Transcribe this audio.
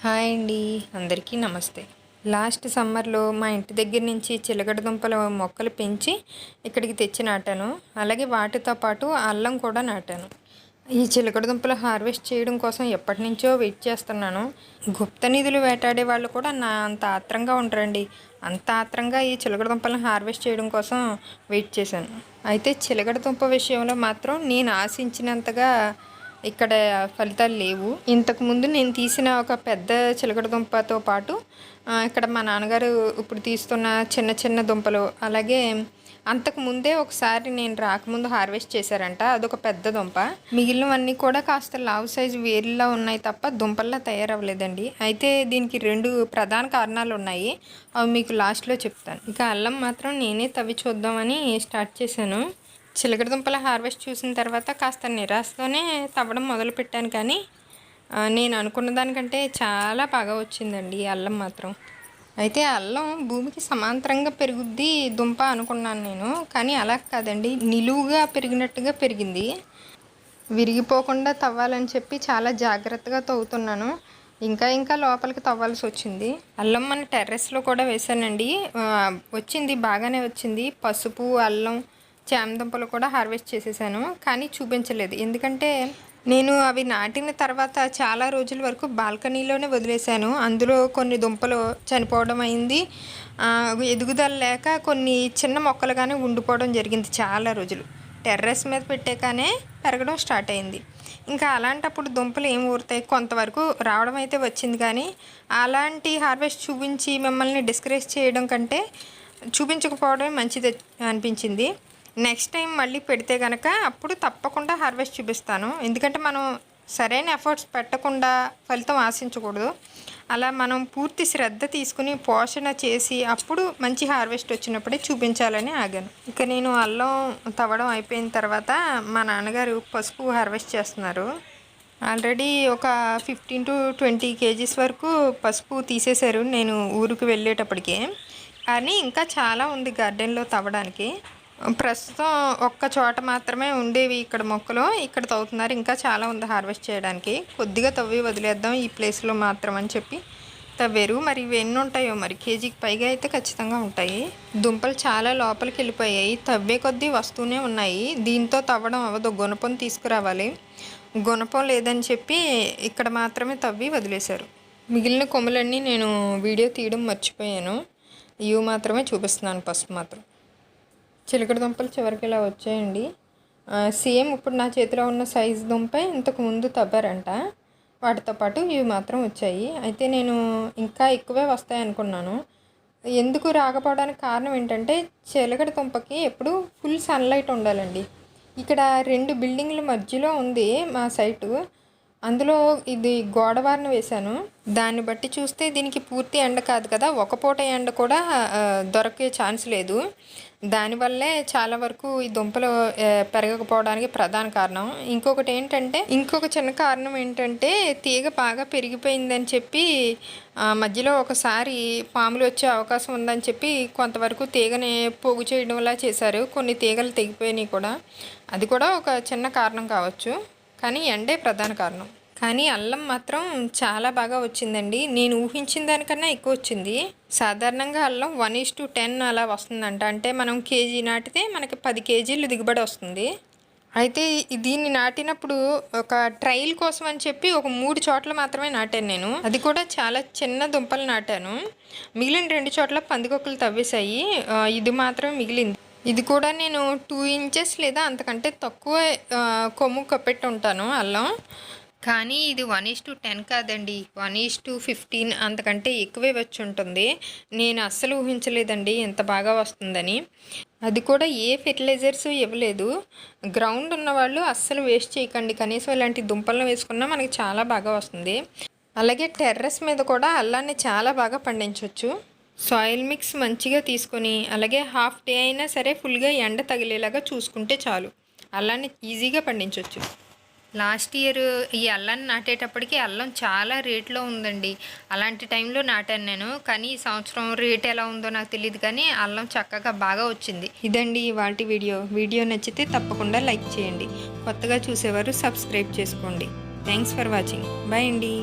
Hi అండి. అందరికీ నమస్తే. లాస్ట్ సమ్మర్లో మా ఇంటి దగ్గర నుంచి చిలకడ దుంపల మొక్కలు పెంచి ఇక్కడికి తెచ్చి నాటాను. అలాగే వాటితో పాటు అల్లం కూడా నాటాను. ఈ చిలకడ దుంపలు హార్వెస్ట్ చేయడం కోసం ఎప్పటి నుంచో వెయిట్ చేస్తున్నాను. గుప్త నిధులు వేటాడే వాళ్ళు కూడా నా అంత ఆత్రంగా ఉంటారండి అంత ఆత్రంగా ఈ చిలకడ దుంపలను హార్వెస్ట్ చేయడం కోసం వెయిట్ చేశాను. అయితే చిలకడ దుంప విషయంలో మాత్రం నేను ఆశించినంతగా ఇక్కడ ఫలితాలు లేవు. ఇంతకు ముందు నేను తీసిన ఒక పెద్ద చిలకడ దుంపతో పాటు ఇక్కడ మా నాన్నగారు ఇప్పుడు తీస్తున్న చిన్న చిన్న దుంపలు అలాగే అంతకు ముందే ఒకసారి నేను రాకముందు హార్వెస్ట్ చేశారంట అదొక పెద్ద దుంప. మిగిలినవన్నీ కూడా కాస్త లావు సైజు వేరులా ఉన్నాయి తప్ప దుంపల్లా తయారవ్వలేదండి. అయితే దీనికి రెండు ప్రధాన కారణాలు ఉన్నాయి. అవి మీకు లాస్ట్లో చెప్తాను. ఇక అల్లం మాత్రం నేనే తవ్వి చూద్దామని స్టార్ట్ చేశాను. చిలకడ దుంపల హార్వెస్ట్ చూసిన తర్వాత కాస్త నిరాశతోనే తవ్వడం మొదలు పెట్టాను కానీ నేను అనుకున్న దానికంటే చాలా బాగా వచ్చిందండి ఈ అల్లం మాత్రం. అయితే అల్లం భూమికి సమాంతరంగా పెరుగుద్ది దుంప అనుకున్నాను నేను కానీ అలా కాదండి నిలువుగా పెరిగినట్టుగా పెరిగింది. విరిగిపోకుండా తవ్వాలని చెప్పి చాలా జాగ్రత్తగా తవ్వుతున్నాను. ఇంకా ఇంకా లోపలికి తవ్వాల్సి వచ్చింది. అల్లం మన టెర్రస్లో కూడా వేసానండి వచ్చింది బాగానే వచ్చింది. పసుపు అల్లం చామదుంపలు కూడా హార్వెస్ట్ చేసేసాను కానీ చూపించలేదు. ఎందుకంటే నేను అవి నాటిన తర్వాత చాలా రోజుల వరకు బాల్కనీలోనే వదిలేశాను. అందులో కొన్ని దుంపలు చనిపోవడం అయింది. ఎదుగుదల లేక కొన్ని చిన్న మొక్కలుగానే ఉండిపోవడం జరిగింది చాలా రోజులు. టెర్రస్ మీద పెట్టాకనే పెరగడం స్టార్ట్ అయింది. ఇంకా అలాంటప్పుడు దుంపలు ఏం ఊరుతాయి? కొంతవరకు రావడం అయితే వచ్చింది కానీ అలాంటి హార్వెస్ట్ చూపించి మిమ్మల్ని డిస్కరేజ్ చేయడం కంటే చూపించకపోవడమే మంచిది అనిపించింది. నెక్స్ట్ టైం మళ్ళీ పెడితే కనుక అప్పుడు తప్పకుండా హార్వెస్ట్ చూపిస్తాను. ఎందుకంటే మనం సరైన ఎఫర్ట్స్ పెట్టకుండా ఫలితం ఆశించకూడదు. అలా మనం పూర్తి శ్రద్ధ తీసుకుని పోషణ చేసి అప్పుడు మంచి హార్వెస్ట్ వచ్చినప్పుడే చూపించాలని ఆగాను. ఇక నేను అల్లం తవ్వడం అయిపోయిన తర్వాత మా నాన్నగారు పసుపు హార్వెస్ట్ చేస్తున్నారు. ఆల్రెడీ ఒక ఫిఫ్టీన్ టు ట్వంటీ కేజీస్ వరకు పసుపు తీసేశారు నేను ఊరికి వెళ్ళేటప్పటికే. కానీ ఇంకా చాలా ఉంది గార్డెన్లో తవ్వడానికి. ప్రస్తుతం ఒక్క చోట మాత్రమే ఉండేవి ఇక్కడ మొక్కలు. ఇక్కడ తవ్వుతున్నారు. ఇంకా చాలా ఉంది హార్వెస్ట్ చేయడానికి. కొద్దిగా తవ్వి వదిలేద్దాం ఈ ప్లేస్లో మాత్రం అని చెప్పి తవ్వారు. మరి ఇవి ఎన్ని ఉంటాయో మరి? కేజీకి పైగా అయితే ఖచ్చితంగా ఉంటాయి. దుంపలు చాలా లోపలికి వెళ్ళిపోయాయి. తవ్వే కొద్దీ వస్తూనే ఉన్నాయి. దీంతో తవ్వడం అవ్వదు. గుణపం తీసుకురావాలి. గుణపం లేదని చెప్పి ఇక్కడ మాత్రమే తవ్వి వదిలేశారు. మిగిలిన కొమ్ములన్నీ నేను వీడియో తీయడం మర్చిపోయాను. ఇవి మాత్రమే చూపిస్తున్నాను పసుపు మాత్రం. చిలకడ దుంపలు చివరికి ఇలా వచ్చాయండి. సేమ్ ఇప్పుడు నా చేతిలో ఉన్న సైజు దుంప ఇంతకు ముందు తవ్వారంట. వాటితో పాటు ఇవి మాత్రం వచ్చాయి. అయితే నేను ఇంకా ఎక్కువే వస్తాయి అనుకున్నాను. ఎందుకు రాకపోవడానికి కారణం ఏంటంటే చిలకడ దుంపకి ఎప్పుడు ఫుల్ సన్లైట్ ఉండాలండి. ఇక్కడ రెండు బిల్డింగ్ల మధ్యలో ఉంది మా సైటు. అందులో ఇది గోడవారిని వేశాను. దాన్ని బట్టి చూస్తే దీనికి పూర్తి ఎండ కాదు కదా. ఒక పూట ఎండ కూడా దొరికే ఛాన్స్ లేదు. దానివల్లే చాలా వరకు ఈ దుంపలు పెరగకపోవడానికి ప్రధాన కారణం. ఇంకొకటి ఏంటంటే ఇంకొక చిన్న కారణం ఏంటంటే తీగ బాగా పెరిగిపోయిందని చెప్పి మధ్యలో ఒకసారి పాములు వచ్చే అవకాశం ఉందని చెప్పి కొంతవరకు తీగని పోగు చేయడంలా చేశారు. కొన్ని తీగలు తెగిపోయినాయి కూడా. అది కూడా ఒక చిన్న కారణం కావచ్చు. కానీ ఎండే ప్రధాన కారణం. కానీ అల్లం మాత్రం చాలా బాగా వచ్చిందండి. నేను ఊహించిన దానికన్నా ఎక్కువ వచ్చింది. సాధారణంగా అల్లం వన్ ఈస్ టు టెన్ అలా వస్తుందంట. అంటే మనం కేజీ నాటితే మనకి పది కేజీలు దిగుబడి వస్తుంది. అయితే దీన్ని నాటినప్పుడు ఒక ట్రయల్ కోసం అని చెప్పి ఒక మూడు చోట్ల మాత్రమే నాటాను నేను. అది కూడా చాలా చిన్న దుంపలు నాటాను. మిగిలిన రెండు చోట్ల పందికొక్కలు తవ్వేశాయి. ఇది మాత్రం మిగిలింది. ఇది కూడా నేను టూ ఇంచెస్ లేదా అంతకంటే తక్కువ కొమ్ము కప్పెట్టి ఉంటాను అల్లం. కానీ ఇది వన్ ఈస్ టు టెన్ కాదండి. వన్ ఈస్ టు ఫిఫ్టీన్ అంతకంటే ఎక్కువే వచ్చి ఉంటుంది నేను అస్సలు ఊహించలేదండి ఎంత బాగా వస్తుందని. అది కూడా ఏ ఫెర్టిలైజర్స్ ఇవ్వలేదు. గ్రౌండ్ ఉన్నవాళ్ళు అస్సలు వేస్ట్ చేయకండి. కనీసం ఇలాంటి దుంపలను వేసుకున్నా మనకి చాలా బాగా వస్తుంది. అలాగే టెర్రస్ మీద కూడా అల్లాన్ని చాలా బాగా పండించవచ్చు సాయిల్ మిక్స్ మంచిగా తీసుకొని అలాగే హాఫ్ డే అయినా సరే ఫుల్గా ఎండ తగిలేలాగా చూసుకుంటే చాలు. అల్లాన్ని ఈజీగా పండించవచ్చు లాస్ట్ ఇయర్ ఈ అల్లాన్ని నాటేటప్పటికి అల్లం చాలా రేట్లో ఉందండి. అలాంటి టైంలో నాటాను నేను. కానీ ఈ సంవత్సరం రేట్ ఎలా ఉందో నాకు తెలియదు కానీ అల్లం చక్కగా బాగా వచ్చింది. ఇదండి వాటి వీడియో. వీడియో నచ్చితే తప్పకుండా లైక్ చేయండి. కొత్తగా చూసేవారు సబ్స్క్రైబ్ చేసుకోండి. Thanks for watching. బాయ్ అండి.